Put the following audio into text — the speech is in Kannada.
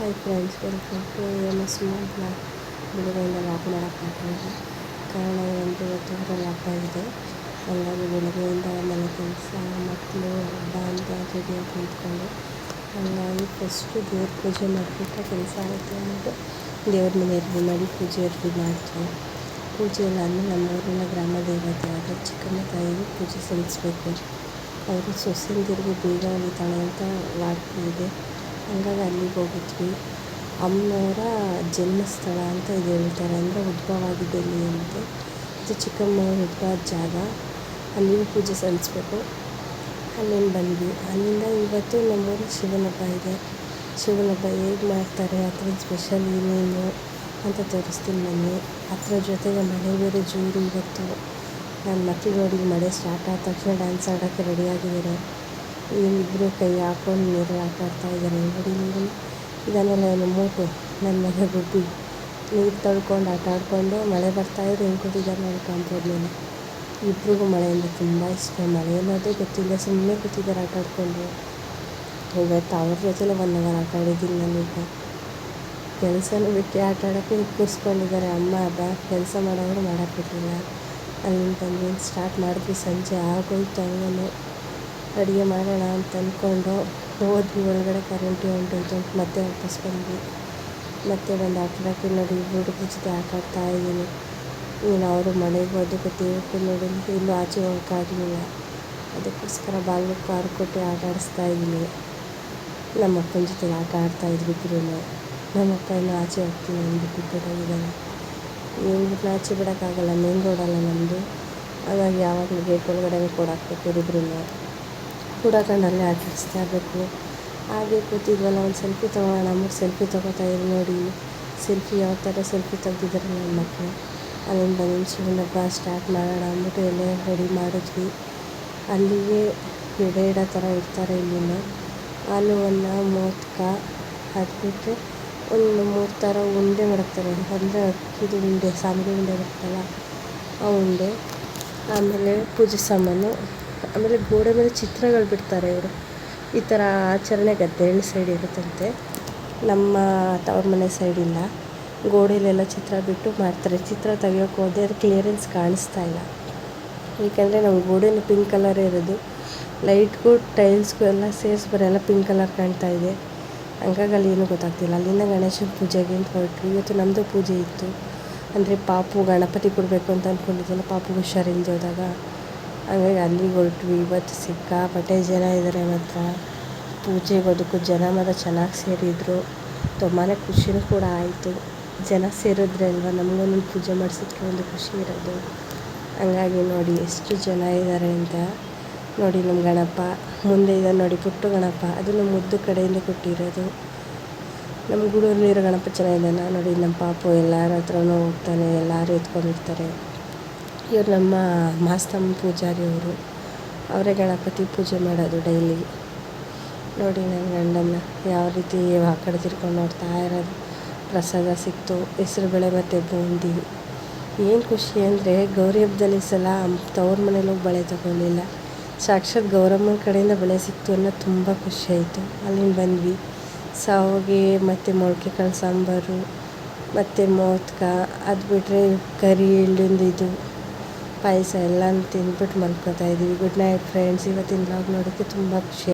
Hi friends welcome to M S blog ಬೆಳಗ್ಗೆಯಿಂದ ಲಾಕ್ ಮಾಡೋಕ್ಕಾಗಲಿಲ್ಲ ಕಾರಣ ಒಂದು ತುಂಬ ಹಬ್ಬ ಇದೆ. ಹಾಗಾಗಿ ಬೆಳಗ್ಗೆಯಿಂದ ಮನೆ ಕೆಲಸ ಮಕ್ಕಳು ಹಬ್ಬ ಅಂತ ರೆಡಿಯಾಗಿ ನಿಂತ್ಕೊಂಡು ಹಾಗಾಗಿ ಫಸ್ಟು ದೇವ್ರ ಪೂಜೆ ಮಾಡಿಬಿಟ್ರೆ ಕೆಲಸ ಆಗುತ್ತೆ ಅಂದ್ಬಿಟ್ಟು ದೇವ್ರ ಮನೆ ರೆಡಿ ಮಾಡಿ ಪೂಜೆ ಅರ್ಜಿ ಮಾಡ್ತೀವಿ. ಪೂಜೆ ಎಲ್ಲ ಆದಮೇಲೆ ನಮ್ಮ ಊರಿನ ಗ್ರಾಮ ದೇವತೆ ಆದ ಚಿಕ್ಕಮ್ಮ ತಾಯಿಗೆ ಪೂಜೆ ಸಲ್ಲಿಸಬೇಕು. ಅವರು ಸೊಸೆಂದಿರಿಗೆ ಬೇಗ ಹೊಲಿತಾಳೆ ಅಂತ ವಾಡಿಕೆ ಇದೆ. ಹಂಗಾಗಿ ಅಲ್ಲಿಗೆ ಹೋಗಿದ್ವಿ. ಅಮ್ಮನವರ ಜನ್ಮಸ್ಥಳ ಅಂತ ಇದು ಹೇಳ್ತಾರೆ. ಅಂದರೆ ಉದ್ಭವ ಎಲ್ಲಿ ಅಂತೆ. ಇದು ಚಿಕ್ಕಮ್ಮನವ್ರ ಉದ್ಭವದ ಜಾಗ. ಅಲ್ಲಿನ ಪೂಜೆ ಸಲ್ಲಿಸ್ಬೇಕು. ಅಲ್ಲಿಂದ ಬಂದ್ವಿ. ಅಲ್ಲಿಂದ ಇವತ್ತು ನಮ್ಮೂರು ಶಿವನ ಹಬ್ಬ ಇದೆ. ಶಿವನ ಹಬ್ಬ ಹೇಗೆ ಮಾಡ್ತಾರೆ ಅದ್ರದ್ದು ಸ್ಪೆಷಲ್ ಏನೇನು ಅಂತ ತೋರಿಸ್ತೀನಿ ಬನ್ನಿ. ಅದರ ಜೊತೆಗೆ ಮಳೆ ಬೇರೆ ಜೋರು ಇವತ್ತು. ನನ್ನ ಮಕ್ಕಳು ನೋಡಿ ಮಳೆ ಸ್ಟಾರ್ಟ್ ಆದ ತಕ್ಷಣ ಡ್ಯಾನ್ಸ್ ಆಡೋಕ್ಕೆ ರೆಡಿಯಾಗಿದ್ದಾರೆ ಇಬ್ಬರು ಕೈ ಹಾಕೊಂಡು ನೀರು ಆಟ ಆಡ್ತಾಯಿದ್ದಾರೆ ನೋಡಿ ನೀರು ಇದನ್ನೆಲ್ಲ ಏನು ಮೂಟು ನನ್ನ ಮಗ ಗುಬ್ಬಿ. ನೀರು ತಳ್ಕೊಂಡು, ಆಟ ಆಡಿಕೊಂಡು ಮಳೆ ಬರ್ತಾಯಿದ್ರೆ ಹೆಂಗೆ ಕೂತಿದ್ದಾರೆ ನೋಡಿ ಕಾಂಪೌಂಡ್ ಮೇಲೆ. ಇಬ್ರಿಗೂ ಮಳೆಯಿಂದ ತುಂಬ ಇಷ್ಟ. ಮಳೆ ಅನ್ನೋದೇ ಗೊತ್ತಿಲ್ಲ ಸುಮ್ಮನೆ ಕೂತಿದ್ದಾರೆ ಆಟ ಆಡಿಕೊಂಡು. ಇವತ್ತು ಅವ್ರ ಜೊತೆಲೇ ಒನ್ ಅವರ್ ಆಟ ಆಡಿದ್ದೀನಿ ಕೆಲಸನೂ ಬಿಟ್ಟು ಆಟ ಆಡೋಕ್ಕೆ ಕೂರಿಸ್ಕೊಂಡಿದ್ದಾರೆ ಅಮ್ಮ ಅದ ಕೆಲಸ ಮಾಡೋರು ಮಾಡೋಕ್ಕೆ ಬಿಟ್ಟಿಲ್ಲ. ಅಲ್ಲಿಂದ ಸ್ಟಾರ್ಟ್ ಮಾಡಿದ್ವಿ. ಸಂಜೆ ಆಗೋಯ್ತು ಹಂಗೇ ಅಡುಗೆ ಮಾಡೋಣ ಅಂತ ಅಂದ್ಕೊಂಡು ಹೋದ್ವಿ. ಒಳಗಡೆ ಕರೆಂಟ್ ಹೊಂಟೋಯ್ತು ಅಂತ ಮತ್ತೆ ವಾಪಸ್ ಬಂದ್ವಿ. ಮತ್ತೆ ಬಂದು ಆಟ ಹಾಕಿ ನೋಡಿ ಹುಡುಗರ ಜೊತೆ ಆಟ ಆಡ್ತಾ ಇದ್ದೀನಿ. ಇನ್ನು ಅವರು ಮನೆಗೆ ಅದಕ್ಕೆ ದೇವಕ್ಕೆ ನೋಡಿ, ಇನ್ನೂ ಆಚೆ ಹೋಗೋಕ್ಕಾಗಲಿಲ್ಲ ಅದಕ್ಕೋಸ್ಕರ ಬಾಗಿಲು ಕಾರ್ ಕೊಟ್ಟು ಆಟ ಆಡಿಸ್ತಾ ಇದ್ದೀನಿ. ನಮ್ಮ ಅಪ್ಪನ ಜೊತೆ ಆಟ ಆಡ್ತಾಯಿದ್ರು ಇಬ್ಬರೂ ನಮ್ಮ ಅಪ್ಪ ಇನ್ನೂ ಆಚೆ ಹೋಗ್ತೀನಿ ಅಂದ್ಬಿಟ್ಟು ಬಿಡೋಗಿದ್ದಾನೆ. ಹೇಳ್ಬಿಟ್ಟು ಆಚೆ ಬಿಡೋಕ್ಕಾಗಲ್ಲ, ಮೇನ್ ರೋಡಲ್ಲ ನಮ್ಮದು ಹಾಗಾಗಿ ಯಾವಾಗಲೂ ಗೇಟ್ ಒಳಗಡೆ ಕೊಡಾಕ್ಬೇಕು ಇಬ್ಬರೂ ಕೂಡಾಕೊಂಡು ಆಟಾಡಿಸ್ತಾ ಆಟ ಇರಬೇಕು. ಹಾಗೆ ಕೂತಿದ್ವಲ್ಲ, ಒಂದು ಸೆಲ್ಫಿ ತೊಗೊಳ್ಳೋಣ ನಮಗೆ ಸೆಲ್ಫಿ ತೊಗೋತಾ ಇದ್ರು ನೋಡಿ. ಸೆಲ್ಫಿ ಯಾವ ಥರ ಸೆಲ್ಫಿ ತೆಗ್ದಿದ್ದಾರೆ ನಮ್ಮ ಮಕ್ಕಳು. ಅಲ್ಲಿಂದ ಬಂದು ಸುಮ್ಮನೆ ಹಬ್ಬ ಸ್ಟಾರ್ಟ್ ಮಾಡೋಣ ಅಂದ್ಬಿಟ್ಟು ಎಲೆ ರೆಡಿ ಮಾಡಿದ್ವಿ. ಅಲ್ಲಿಗೆ ಎಡೆ ಇಡೋ ಥರ ಇರ್ತಾರೆ ಇಲ್ಲಿನ. ಹಾಲುವನ್ನ ಮೋದಕ ಅದು ಬಿಟ್ಟರೆ ಒಂದು ಮೂರು ಥರ ಉಂಡೆ ಮಾಡ್ತಾರೆ ಅಂದರೆ ಅಕ್ಕಿದು ಉಂಡೆ, ಸಾಂಬಾರು ಉಂಡೆ ಬರ್ತಲ್ಲ ಆ ಉಂಡೆ. ಆಮೇಲೆ ಪೂಜೆ ಸಾಮಾನು. ಆಮೇಲೆ ಗೋಡೆ ಮೇಲೆ ಚಿತ್ರಗಳು ಬಿಡ್ತಾರೆ ಇವರು. ಈ ಥರ ಆಚರಣೆ ಗದ್ದೆಹಳ್ಳಿ ಸೈಡ್ ಇರುತ್ತಂತೆ. ನಮ್ಮ ತವ್ರ ಮನೆ ಸೈಡ್ ಇಲ್ಲ. ಗೋಡೆಲೆಲ್ಲ ಚಿತ್ರ ಬಿಟ್ಟು ಮಾಡ್ತಾರೆ. ಚಿತ್ರ ತೆಗಿಯೋಕೆ ಹೋದೆ ಅದು ಕ್ಲಿಯರೆನ್ಸ್ ಕಾಣಿಸ್ತಾ ಇಲ್ಲ. ಏಕೆಂದರೆ ನಮ್ಮ ಗೋಡೆನೂ ಪಿಂಕ್ ಕಲರ್ ಇರೋದು. ಲೈಟ್ಗೂ ಟೈಲ್ಸ್ಗೂ ಎಲ್ಲ ಸೇರಿಸಿ ಬರೆಲ್ಲ ಪಿಂಕ್ ಕಲರ್ ಕಾಣ್ತಾ ಇದೆ. ಹಂಗಾಗಿ ಅಲ್ಲಿ ಏನೂ ಗೊತ್ತಾಗ್ತಿಲ್ಲ. ಅಲ್ಲಿಂದ ಗಣೇಶನ ಪೂಜೆಗೆ ಅಂತ ಹೊರಟ್ವಿ. ಇವತ್ತು ನಮ್ಮದು ಪೂಜೆ ಇತ್ತು. ಅಂದರೆ ಪಾಪು ಗಣಪತಿ ಕೊಡಬೇಕು ಅಂತ ಅಂದ್ಕೊಂಡಿದ್ದೆಲ್ಲ ಪಾಪು ಹುಷಾರಿಲ್ಲದೆ ಹೋದಾಗ ಹಾಗಾಗಿ ಅಲ್ಲಿಗೆ ಹೊರಟ್ವಿ. ಇವತ್ತು ಸಿಕ್ಕಾಪಟ್ಟೆ ಜನ ಇದ್ದಾರೆ ಮಾತ್ರ. ಪೂಜೆಗೆ ಅದಕ್ಕೂ ಜನ ಮಾತ್ರ ಚೆನ್ನಾಗಿ ಸೇರಿದರು. ತುಂಬಾ ಖುಷಿನೂ ಕೂಡ ಆಯಿತು. ಜನ ಸೇರಿದ್ರೆ ಅಲ್ವಾ? ನಮಗೊಂದು ಪೂಜೆ ಮಾಡಿಸೋದಕ್ಕೆ ಒಂದು ಖುಷಿ ಇರೋದು. ಹಂಗಾಗಿ ನೋಡಿ, ಎಷ್ಟು ಜನ ಇದ್ದಾರೆ ಅಂತ ನೋಡಿ ನಮ್ಮ ಗಣಪ. ಮುಂದೆ ಇದೆ ನೋಡಿ ಪುಟ್ಟು ಗಣಪ. ಅದು ನಮ್ಮ ಮುದ್ದು ಕಡೆಯಿಂದ ಕೊಟ್ಟಿರೋದು. ನಮ್ಮ ಗೂಡೂರಲ್ಲಿರೋ ಗಣಪ ಚೆನ್ನಾಗಿದ್ದಾನೆ. ನೋಡಿ ನಮ್ಮ ಪಾಪು ಎಲ್ಲರ ಹತ್ರನೂ ಹೋಗ್ತಾನೆ, ಎಲ್ಲರೂ ಎತ್ಕೊಂಡಿರ್ತಾರೆ. ಇವ್ರು ನಮ್ಮ ಮಾಸ್ತಮ್ಮ ಪೂಜಾರಿ ಅವರು. ಅವರೇ ಗಣಪತಿ ಪೂಜೆ ಮಾಡೋದು ಡೈಲಿ. ನೋಡಿ ನನ್ನ ಗಂಡನ ಯಾವ ರೀತಿ ಆ ಕಡೆ ತಿರ್ಕೊಂಡು ನೋಡ್ತಾ ಇರೋದು. ಪ್ರಸಾದ ಸಿಕ್ತು ಹೆಸ್ರುಬೇಳೆ ಮತ್ತು ಬೂಂದಿ. ಏನು ಖುಷಿ ಅಂದರೆ ಗೌರಿ ಹಬ್ಬದಲ್ಲಿ ಸಲ ತವ್ರ ಮನೇಲಿ ಹೋಗಿ ಬಳೆ ತಗೊಳ್ಳಿಲ್ಲ. ಸಾಕ್ಷಾತ್ ಗೌರಮ್ಮನ ಕಡೆಯಿಂದ ಬಳೆ ಸಿಕ್ತು ಅನ್ನೋ ತುಂಬ ಖುಷಿ ಆಯಿತು. ಅಲ್ಲಿಂದ ಬಂದ್ವಿ. ಸಾವಿಗೆ ಮತ್ತು ಮೊಳಕೆ ಕಾಳು ಸಾಂಬಾರು, ಮತ್ತು ಮೋದಕ. ಅದು ಬಿಟ್ಟರೆ ಕರಿ ಎಳ್ಳಿಂದು ಇದು ಪಾಯಸ ಎಲ್ಲನೂ ತಿಂದ್ಬಿಟ್ಟು ಮಲ್ಕೊತಾ ಇದ್ದೀವಿ. ಗುಡ್ ನೈಟ್ ಫ್ರೆಂಡ್ಸ್ ಇವತ್ತಿನ ಬ್ಲಾಗ್ ನೋಡೋಕ್ಕೆ ತುಂಬ ಖುಷಿ